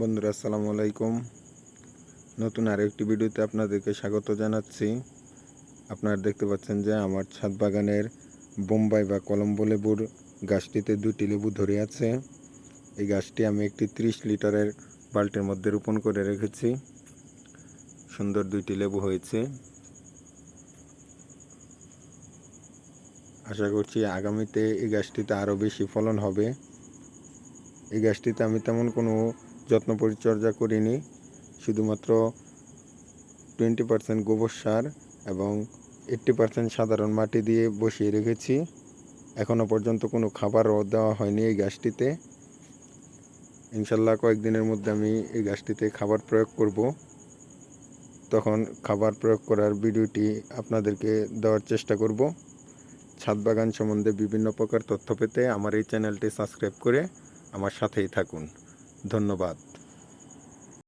বন্ধুরা, আসসালামু আলাইকুম। নতুন আরও একটি ভিডিওতে আপনাদেরকে স্বাগত জানাচ্ছি। আপনারা দেখতে পাচ্ছেন যে আমার ছাদ বাগানের বোম্বাই বা কলম্বো লেবুর গাছটিতে দুটি লেবু ধরে আছে। এই গাছটি আমি একটি ত্রিশ লিটারের বাল্টির মধ্যে রোপণ করে রেখেছি। সুন্দর দুইটি লেবু হয়েছে। আশা করছি আগামীতে এই গাছটিতে আরও বেশি ফলন হবে। এই গাছটিতে আমি তেমন কোনো যত্ন পরিচর্যা করিনি। শুধুমাত্র টোয়েন্টি পার্সেন্ট গোবর সার এবং এইট্টি পার্সেন্ট সাধারণ মাটি দিয়ে বসিয়ে রেখেছি। এখনও পর্যন্ত কোনো খাবারও দেওয়া হয়নি এই গাছটিতে। ইনশাল্লাহ কয়েকদিনের মধ্যে আমি এই গাছটিতে খাবার প্রয়োগ করব। তখন খাবার প্রয়োগ করার ভিডিওটি আপনাদেরকে দেওয়ার চেষ্টা করব। ছাদ বাগান সম্বন্ধে বিভিন্ন প্রকার তথ্য পেতে আমার এই চ্যানেলটি সাবস্ক্রাইব করে আমার সাথেই থাকুন। ধন্যবাদ।